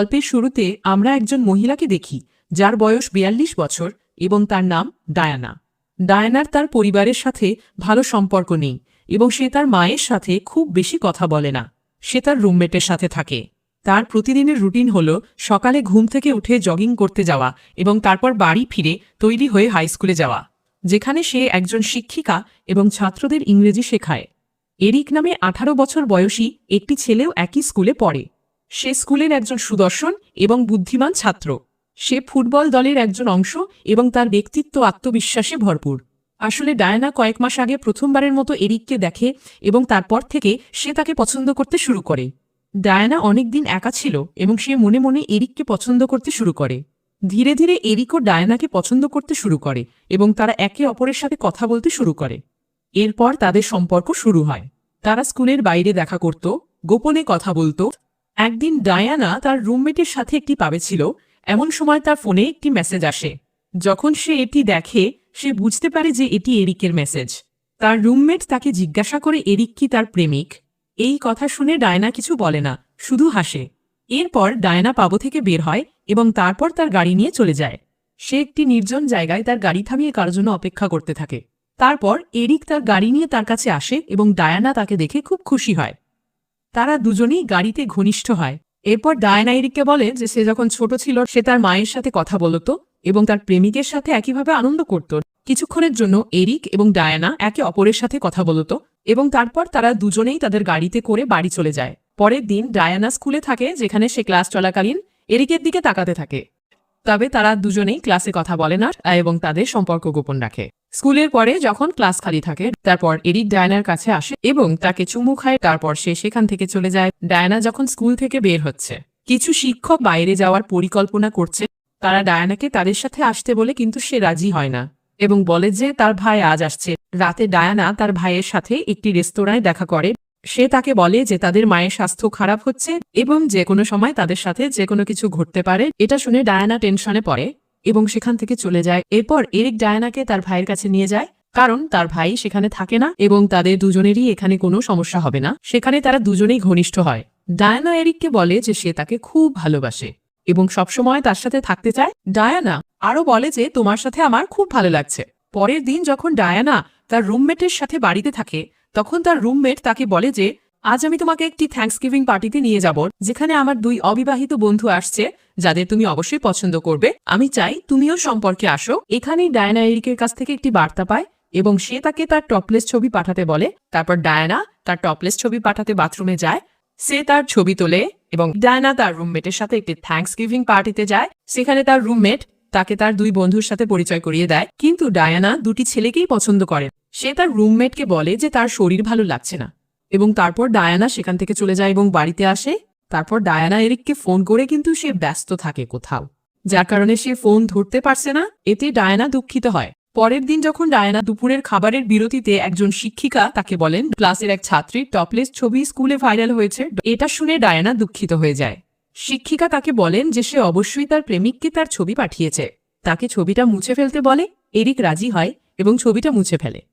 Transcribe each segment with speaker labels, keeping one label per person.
Speaker 1: গল্পের শুরুতে আমরা একজন মহিলাকে দেখি, যার বয়স বিয়াল্লিশ বছর এবং তার নাম ডায়ানা। ডায়ানার তার পরিবারের সাথে ভালো সম্পর্ক নেই এবং সে তার মায়ের সাথে খুব বেশি কথা বলে না। সে তার রুমমেটের সাথে থাকে। তার প্রতিদিনের রুটিন হল সকালে ঘুম থেকে উঠে জগিং করতে যাওয়া এবং তারপর বাড়ি ফিরে তৈরি হয়ে হাই স্কুলে যাওয়া, যেখানে সে একজন শিক্ষিকা এবং ছাত্রদের ইংরেজি শেখায়। এরিক নামে আঠারো বছর বয়সী একটি ছেলেও একই স্কুলে পড়ে। সে স্কুলের একজন সুদর্শন এবং বুদ্ধিমান ছাত্র। সে ফুটবল দলের একজন অংশ এবং তার ব্যক্তিত্ব আত্মবিশ্বাসে ভরপুর। আসলে ডায়না কয়েক মাস আগে প্রথমবারের মতো এরিককে দেখে এবং তারপর থেকে সে তাকে পছন্দ করতে শুরু করে। ডায়ানা অনেকদিন একা ছিল এবং সে মনে মনে এরিককে পছন্দ করতে শুরু করে। ধীরে ধীরে এরিকও ডায়নাকে পছন্দ করতে শুরু করে এবং তারা একে অপরের সাথে কথা বলতে শুরু করে। এরপর তাদের সম্পর্ক শুরু হয়। তারা স্কুলের বাইরে দেখা করত, গোপনে কথা বলতো একদিন ডায়ানা তার রুমমেটের সাথে একটি পাবে ছিল। এমন সময় তার ফোনে একটি মেসেজ আসে। যখন সে এটি দেখে, সে বুঝতে পারে যে এটি এরিকের মেসেজ। তার রুমমেট তাকে জিজ্ঞাসা করে, এরিক কি তার প্রেমিক? এই কথা শুনে ডায়না কিছু বলে না, শুধু হাসে। এরপর ডায়না পাবো থেকে বের হয় এবং তারপর তার গাড়ি নিয়ে চলে যায়। সে একটি নির্জন জায়গায় তার গাড়ি থামিয়ে কারোর জন্য অপেক্ষা করতে থাকে। তারপর এরিক তার গাড়ি নিয়ে তার কাছে আসে এবং ডায়ানা তাকে দেখে খুব খুশি হয়। তারা দুজনেই গাড়িতে ঘনিষ্ঠ হয়। এরপর ডায়না এরিককে বলে যে সে যখন ছোট ছিল, সে তার মায়ের সাথে কথা বলত এবং তার প্রেমিকের সাথে একইভাবে আনন্দ করত। কিছুক্ষণের জন্য এরিক এবং ডায়ানা একে অপরের সাথে কথা বলতো এবং তারপর তারা দুজনেই তাদের গাড়িতে করে বাড়ি চলে যায়। পরের দিন ডায়ানা স্কুলে থাকে, যেখানে সে ক্লাস চলাকালীন এরিকের দিকে তাকাতে থাকে। তবে তারা দুজনেই ক্লাসে কথা বলে না এবং তাদের সম্পর্ক গোপন রাখে। স্কুলের পরে যখন ক্লাস খালি থাকে, তারপর এরিক ডায়নার কাছে আসে এবং তাকে চুমু খায়, তারপর সে সেখান থেকে চলে যায়। ডায়না যখন স্কুল থেকে বের হচ্ছে, কিছু শিক্ষক বাইরে যাওয়ার পরিকল্পনা করছে। তারা ডায়ানাকে তাদের সাথে আসতে বলে কিন্তু সে রাজি হয় না এবং বলে যে তার ভাই আজ আসছে। রাতে ডায়ানা তার ভাইয়ের সাথে একটি রেস্তোরাঁয় দেখা করে সে তাকে বলে যে তাদের মায়ের স্বাস্থ্য খারাপ হচ্ছে এবং যে কোনো সময় তাদের সাথে যে কোনো কিছু ঘটতে পারে। এটা শুনে ডায়ানা টেনশনে পড়ে এবং সেখান থেকে চলে যায়। এরপর এরিক ডায়ানাকে তার ভাইয়ের কাছে নিয়ে যায়, কারণ তার ভাই সেখানে থাকে না এবং তাদের দুজনেরই এখানে কোনো সমস্যা হবে না। সেখানে তারা দুজনেই ঘনিষ্ঠ হয়। ডায়ানা এরিককে বলে যে সে তাকে খুব ভালোবাসে এবং সবসময় তার সাথে থাকতে চায়। ডায়ানা আরও বলে যে, তোমার সাথে আমার খুব ভালো লাগছে। পরের দিন যখন ডায়ানা তার রুমমেটের সাথে বাড়িতে থাকে তখন তার রুমমেট তাকে বলে যে, আজ আমি তোমাকে একটি থ্যাঙ্কস গিভিং পার্টিতে নিয়ে যাব, যেখানে আমার দুই অবিবাহিত বন্ধু আসছে, যাদের তুমি অবশ্যই পছন্দ করবে। আমি চাই তুমিও সম্পর্কে আসো। এখানেই ডায়ানা এরিকের কাছ থেকে একটি বার্তা পায় এবং সে তাকে তার টপলেস ছবি পাঠাতে বলে। তারপর ডায়ানা তার টপলেস ছবি পাঠাতে বাথরুমে যায়। সে তার ছবি তোলে এবং ডায়না তার রুমমেটের সাথে একটি থ্যাঙ্কস গিভিং পার্টিতে যায়। সেখানে তার রুমমেট তাকে তার দুই বন্ধুর সাথে পরিচয় করিয়ে দেয়। কিন্তু ডায়ানা দুটি ছেলেকেই পছন্দ করে। সে তার রুমমেটকে বলে যে তার শরীর ভালো লাগছে না। এবং তারপর ডায়ানা সেখান থেকে চলে যায় এবং বাড়িতে আসে। তারপর ডায়ানা এরিককে ফোন করে কিন্তু সে ব্যস্ত থাকে কোথাও। যার কারণে সে ফোন ধরতে পারছে না, এতে ডায়ানা দুঃখিত হয়। পরের দিন যখন ডায়ানা দুপুরের খাবারের বিরতিতে একজন শিক্ষিকা তাকে বলেন, ক্লাসের এক ছাত্রীর টপলেস ছবি স্কুলে ভাইরাল হয়েছে। এটা শুনে ডায়ানা দুঃখিত হয়ে যায়। শিক্ষিকা তাকে বলেন যে সে অবশ্যই তার প্রেমিককে তার ছবি পাঠিয়েছে। তাকে ছবিটা মুছে ফেলতে বলে, এরিক রাজি হয় এবং ছবিটা মুছে ফেলে।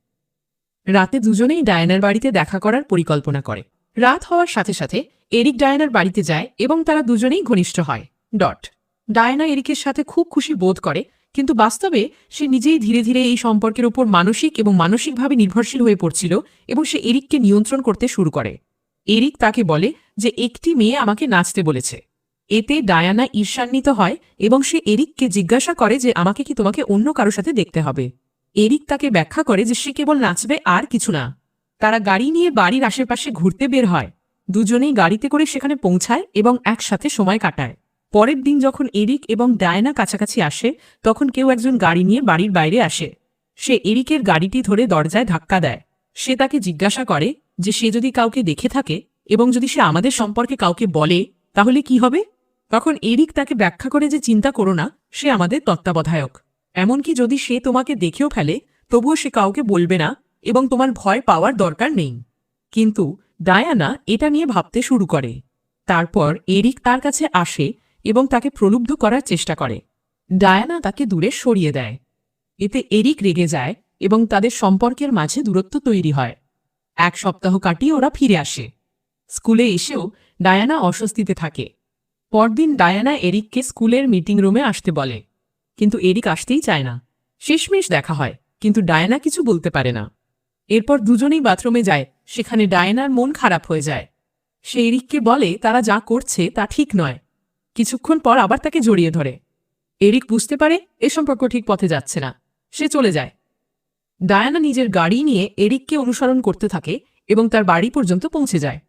Speaker 1: রাতে দুজনেই ডায়ানার বাড়িতে দেখা করার পরিকল্পনা করে। রাত হওয়ার সাথে সাথে এরিক ডায়ানার বাড়িতে যায় এবং তারা দুজনেই ঘনিষ্ঠ হয়। ডট। ডায়না এরিকের সাথে খুব খুশি বোধ করে, কিন্তু বাস্তবে সে নিজেই ধীরে ধীরে এই সম্পর্কের উপর মানসিক এবং মানসিকভাবে নির্ভরশীল হয়ে পড়ছিল এবং সে এরিককে নিয়ন্ত্রণ করতে শুরু করে। এরিক তাকে বলে যে, একটি মেয়ে আমাকে নাচতে বলেছে। এতে ডায়ানা ঈর্ষান্বিত হয় এবং সে এরিককে জিজ্ঞাসা করে যে, আমাকে কি তোমাকে অন্য কারও সাথে দেখতে হবে? এরিক তাকে ব্যাখ্যা করে যে সে কেবল নাচবে আর কিছু না। তারা গাড়ি নিয়ে বাড়ির আশেপাশে ঘুরতে বের হয়। দুজনেই গাড়িতে করে সেখানে পৌঁছায় এবং একসাথে সময় কাটায়। পরের দিন যখন এরিক এবং ডায়না কাছাকাছি আসে, তখন কেউ একজন গাড়ি নিয়ে বাড়ির বাইরে আসে। সে এরিকের গাড়িটি ধরে দরজায় ধাক্কা দেয়। সে তাকে জিজ্ঞাসা করে যে সে যদি কাউকে দেখে থাকে এবং যদি সে আমাদের সম্পর্কে কাউকে বলে, তাহলে কি হবে? তখন এরিক তাকে ব্যাখ্যা করে যে চিন্তা করো না, সে আমাদের তত্ত্বাবধায়ক। এমনকি যদি সে তোমাকে দেখেও ফেলে, তবুও সে কাউকে বলবে না এবং তোমার ভয় পাওয়ার দরকার নেই। কিন্তু ডায়ানা এটা নিয়ে ভাবতে শুরু করে। তারপর এরিক তার কাছে আসে এবং তাকে প্রলুব্ধ করার চেষ্টা করে। ডায়ানা তাকে দূরে সরিয়ে দেয়। এতে এরিক রেগে যায় এবং তাদের সম্পর্কের মাঝে দূরত্ব তৈরি হয়। এক সপ্তাহ কাটিয়ে ওরা ফিরে আসে। স্কুলে এসেও ডায়ানা অস্বস্তিতে থাকে। পরদিন ডায়ানা এরিককে স্কুলের মিটিং রুমে আসতে বলে। কিন্তু এরিক আসতেই চায় না। শেষমেশ দেখা হয়, কিন্তু ডায়ানা কিছু বলতে পারে না। এরপর দুজনেই বাথরুমে যায়, সেখানে ডায়নার মন খারাপ হয়ে যায়। সে এরিককে বলে, তারা যা করছে তা ঠিক নয়। কিছুক্ষণ পর আবার তাকে জড়িয়ে ধরে। এরিক বুঝতে পারে, এ সম্পর্ক ঠিক পথে যাচ্ছে না। সে চলে যায়। ডায়ানা নিজের গাড়ি নিয়ে এরিককে অনুসরণ করতে থাকে এবং তার বাড়ি পর্যন্ত পৌঁছে যায়।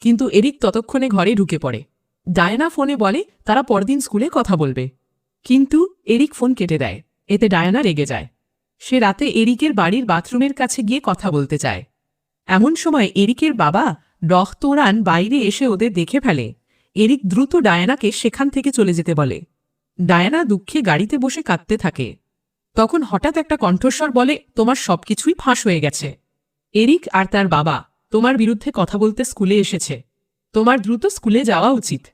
Speaker 1: কিন্তু এরিক ততক্ষণে ঘরে ঢুকে পড়ে। ডায়ানা ফোনে বলে, তারা পরদিন স্কুলে কথা বলবে। কিন্তু এরিক ফোন কেটে দেয়। এতে ডায়ানা রেগে যায়। সে রাতে এরিকের বাড়ির বাথরুমের কাছে গিয়ে কথা বলতে চায়। এমন সময় এরিকের বাবা রহতোরান বাইরে এসে ওদের দেখে ফেলে। এরিক দ্রুত ডায়ানাকে সেখান থেকে চলে যেতে বলে। ডায়ানা দুঃখে গাড়িতে বসে কাঁদতে থাকে। তখন হঠাৎ একটা কণ্ঠস্বর বলে, তোমার সবকিছুই ফাঁস হয়ে গেছে। এরিক আর তার বাবা, তোমার বিরুদ্ধে কথা বলতে স্কুলে এসেছে। তোমার দ্রুত স্কুলে যাওয়া উচিত।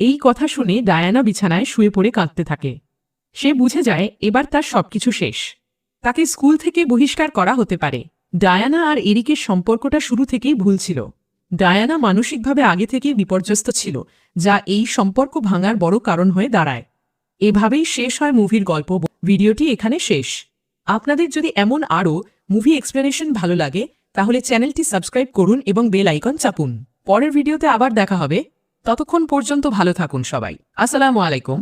Speaker 1: এই কথা শুনে ডায়ানা বিছানায় শুয়ে পড়ে কাঁদতে থাকে। সে বুঝে যায় এবার তার সবকিছু শেষ। তাকে স্কুল থেকে বহিষ্কার করা হতে পারে। ডায়ানা আর এরিকের সম্পর্কটা শুরু থেকেই ভুল ছিল। ডায়ানা মানসিকভাবে আগে থেকেই বিপর্যস্ত ছিল, যা এই সম্পর্ক ভাঙার বড় কারণ হয়ে দাঁড়ায়। এভাবেই শেষ হয় মুভির গল্প ভিডিওটি এখানে শেষ। আপনাদের যদি এমন আরও মুভি এক্সপ্লেনেশন ভালো লাগে, তাহলে চ্যানেলটি সাবস্ক্রাইব করুন এবং বেল আইকন চাপুন। পরের ভিডিওতে আবার দেখা হবে। ততক্ষণ পর্যন্ত ভালো থাকুন সবাই। আসসালামু আলাইকুম।